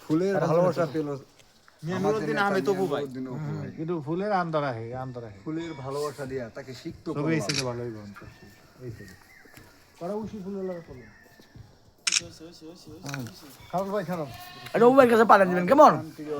ফুলের ভালোবাসা পেল কিন্তু ফুলের আন্দর আহে ফুলের ভালোবাসা দিয়া তাকে শিখতো তবে এই ভালোই করা উশি ফুলের লাগা করল উবাইয়ের কাছে পাঠিয়ে দিবেন কেমন প্রিয়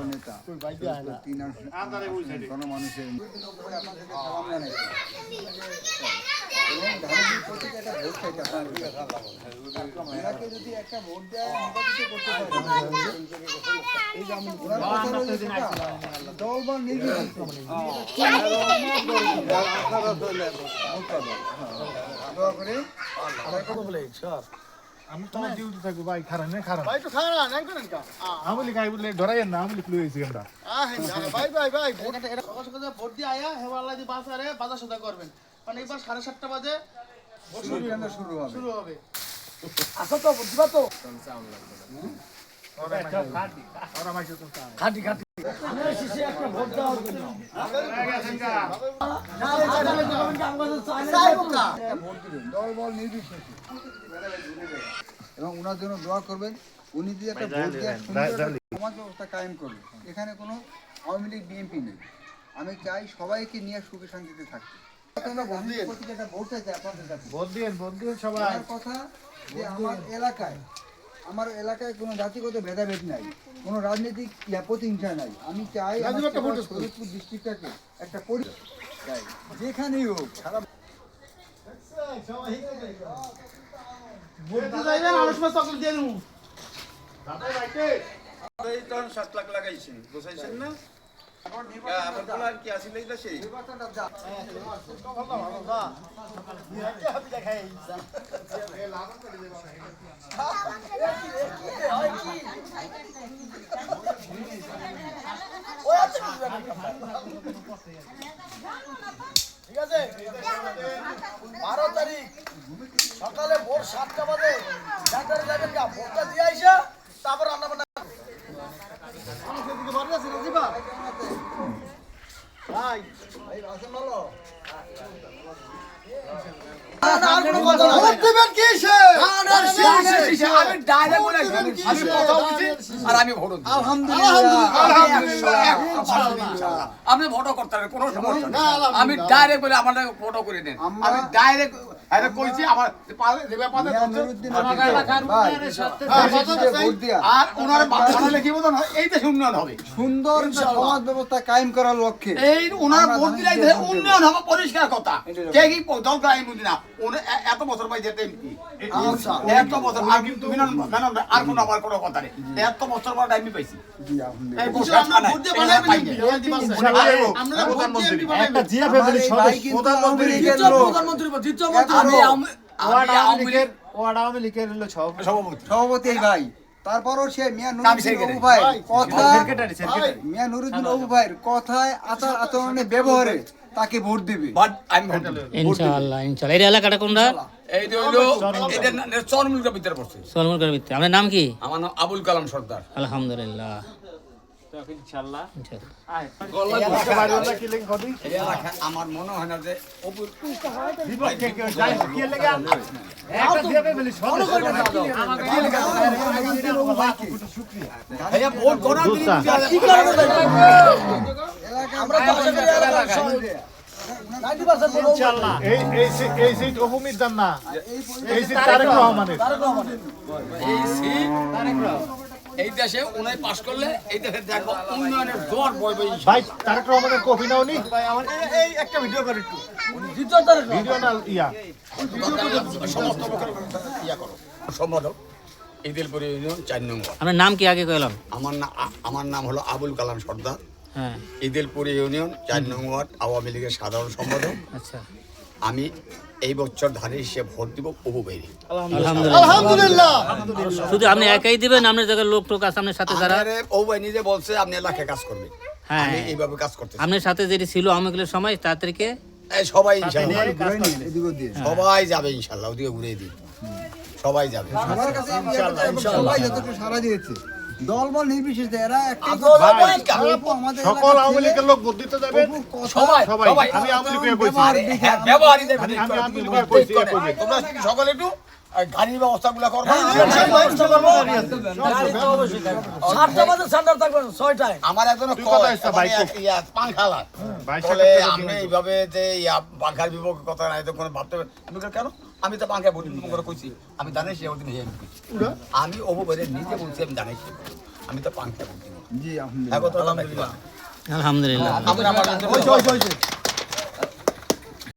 আমি তোমার ডিউটি থাকব ভাই খারাপ না খারাপ ভাই তো খানা নাই করেন কা আমলি গাই বলে ধরাইয়েন না আমলি আমরা। ভাই ভাই ভাই সকাল সকাল ভোট দিয়ে আয়া দিয়ে বাজারে বাজার সদা করবেন। মানে এবার সাড়ে সাতটা বাজে শুরু শুরু হবে। শুরু হবে। আসো তো বুঝবা তা। খাটি খাটি একটা ভোট দিবেন দল বল নির্বিশেষে এবং ওনার জন্য দোয়া করবেন। উনি যদি একটা ভোট সমাজ ব্যবস্থা কায়েম করবেন এখানে কোনো আওয়ামী লীগ বিএনপি নেই। আমি চাই সবাইকে নিয়ে সুখে শান্তিতে থাকতে। আমরা গান্ধীর একটা ভোট চাইছি আপনাদের কাছে। ভোট দিয়েন ভোট দিয়েন সবাই। আমার কথা যে আমার এলাকায় আমার এলাকায় কোনো জাতিগত ভেদাভেদ নাই কোনো রাজনৈতিক ইয়া প্রতিহিংসা নাই। আমি চাই ফরিদপুর ডিস্ট্রিক্টটাকে একটা পরি চাই যেখানেই হোক সারা সাত লাখ লাগাইছেন না? সময় ঠিক আছে বারো তারিখ সকালে ভোর সাতটা বাজে ডাক্তারে যাবেন ভোটটা দিয়ে আইসা তারপর রান্না বান্না ভাই রাসেল ভালো আমি ডাইরেক্ট বলে আমি কথা বলছি আর আমি ভোট দিই। আপনি ভোটও করতে পারেন কোনো সমস্যা আমি ডাইরেক্ট বলে আমার ভোটও করে নেন আমি ডাইরেক্ট এটা কইছি আমার যে ব্যাপারে মিয়ানুরউদ্দিন আমার এলাকার উন্নয়নের দিয়া। আর ওনার বাচ্চারা কি বলতো না এই দেশে উন্নয়ন হবে। সুন্দর সমাজ ব্যবস্থা কায়েম করার লক্ষ্যে। এই ওনার ভোট দিলে উন্নয়ন হবে পরিষ্কার কথা। কে কি দল গায়ে মুদি না। এত বছর পাই যেতে এমপি। আচ্ছা। এত বছর আর কিন্তু ম্যাডাম আর কোনো আবার কোনো কথা নেই। এত বছর পর আমি পাইছি। আমরা। আমরা আমার। প্রধানমন্ত্রী আমি আমি ওয়ার্ড আওয়ামী আওয়ামী লীগের ওয়ার্ড আওয়ামী লীগের হলো সভাপতি। সভাপতি। ভাই। তারপরও সে মিয়া নুরুদ্দিন অবু ভাই কথা সেক্রেটারি সেক্রেটারি মিয়া নুরুদ্দিন অবু ভাইয়ের কথায় আচার আচরণে ব্যবহারে তাকে ভোট দিবে। বাট আমি ভোট দেব। ইনশাআল্লাহ ইনশাআল্লাহ। এই এলাকাটা কোনটা? এই যে হইল চরমুলকা ভিতরে পড়ছে। সলমুরগার ভিত্তি আপনার নাম কি? আমার নাম আবুল কালাম সর্দার। আলহামদুলিল্লাহ। আমার মনে হয় না যে এই এই সি- এই সিট অপুমির দান না। এই সিট তারেক রহমানের। এই সিট এই দেশে উনাই পাশ করলে এই দেশে দেখো উন্নয়নের জোয়ার বইবে ভাই তারেক রহমানের কফি নাও নি এই একটা ভিডিও করে একটু। ভিডিও না ইয়া। সমস্ত ইয়া করো। সম্পাদক ঈদিলপুর ইউনিয়ন চার নম্বর। আপনার নাম কি আগে কইলাম? আমার নাম আমার নাম হলো আবুল কালাম সর্দার। হ্যাঁ। ঈদিলপুর ইউনিয়ন চার নম্বর আওয়ামী লীগের সাধারণ সম্পাদক আচ্ছা। আমি এই বছর ধানের হিসেবে ভোট দিব বাইরে আলহামদুলিল্লাহ। আলহামদুলিল্লাহ। শুধু আপনি একাই দিবেন আপনার জায়গায় লোক টোক আছে আপনার সাথে যারা ভাই নিজে বলছে আপনি এলাকায় কাজ করবেন। হ্যাঁ। এইভাবে কাজ করতে আপনার সাথে যেটি ছিল আমগুলোর সময় তাদেরকে সবাই এদিক দিয়ে সবাই যাবে ইনশাল্লাহ ওদিকে ঘুরে দিন। সবাই যাবে। সবাই যতটুকু সারা দিয়েছে। দল বল নির্বিশেষে এরা একটা সকল আওয়ামী লীগের লোক ভোট দিতে যাবেন সবাই সবাই আমি আওয়ামী লীগের কইছি ব্যবহার আরে দেখে হ্যাঁ, আমি আওয়ামী লীগের কইছি। তোমরা সকলে একটু গাড়ির ব্যবস্থাগুলো করব সাতটা বাজে সেন্টার থাকবেন ছয়টায়। আমার একজন পাংখালা বলে আপনি এইভাবে যে পাংখার বিপক্ষে কথা নাই তো কোনো ভাবতে হবে। আমি কেন? আমি তো বাংলা বলি করে কইছি আমি জানি সে ওদিন হে কইছি আমি ওবো বলে নিজে বলছি আমি জানি সে আমি তো বাংলা বলি জি আলহামদুলিল্লাহ। হ্যাঁ কথা আলহামদুলিল্লাহ। ওই ওই আমার